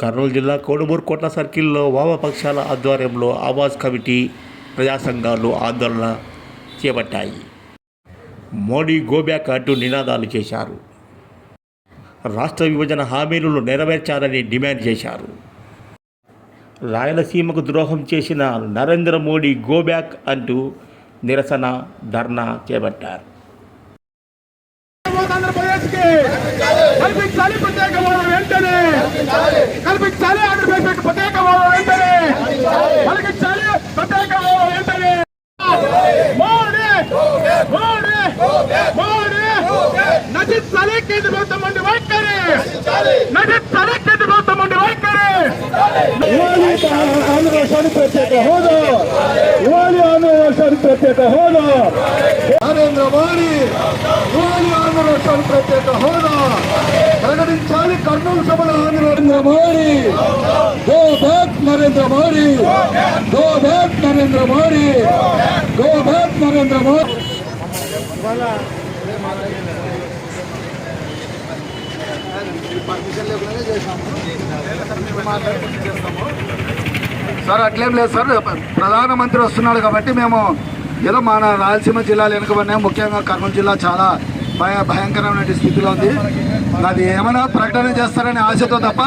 కర్నూలు జిల్లా కోడుమూరు కోట్ల సర్కిల్లో వామపక్షాల ఆధ్వర్యంలో ఆవాజ్ కమిటీ ప్రజా సంఘాలు ఆందోళన చేపట్టాయి. మోడీ గోబ్యాక్ అంటూ నినాదాలు చేశారు. రాష్ట్ర విభజన హామీలను నెరవేర్చాలని డిమాండ్ చేశారు. రాయలసీమకు ద్రోహం చేసిన నరేంద్ర మోడీ గోబ్యాక్ అంటూ నిరసన ధర్నా చేపట్టారు ఆంధ్రప్రదేశ్కి కల్పించాలి ప్రత్యేక హోదా వెంటనే కల్పించాలి ఆంధ్రప్రదేశ్ ప్రత్యేక హోదా వెంటనే కలిగించాలి ప్రత్యేక హోదా వెంటనే మోడీ మోడీ మోడీ ప్రభుత్వం నుండి వైఖరి! కేంద్ర ప్రభుత్వం నుండి వైఖరి! ఆంధ్రప్రదేశానికి ప్రత్యేక హోదా! ఇవ్వాలి ఆంధ్రప్రదేశానికి ప్రత్యేక హోదా! నరేంద్ర మోడీ! ఇవ్వాలి ఆంధ్ర రాష్ట్రానికి ప్రత్యేక హోదా! ప్రకటించాలి కర్నూలు సభలో Narendra Modi! Go back Narendra Modi! Go back Narendra Modi! Go back Narendra Modi! Sir అట్లేం లేదు సార్. ప్రధానమంత్రి వస్తున్నాడు కాబట్టి మేము ఏదో మన రాయలసీమ జిల్లాలు వెనుకబడినాయి ముఖ్యంగా కర్నూలు జిల్లా చాలా భయ భయంకరమైన స్థితిలో ఉంది. అది ఏమైనా ప్రకటన చేస్తారనే ఆశతో తప్ప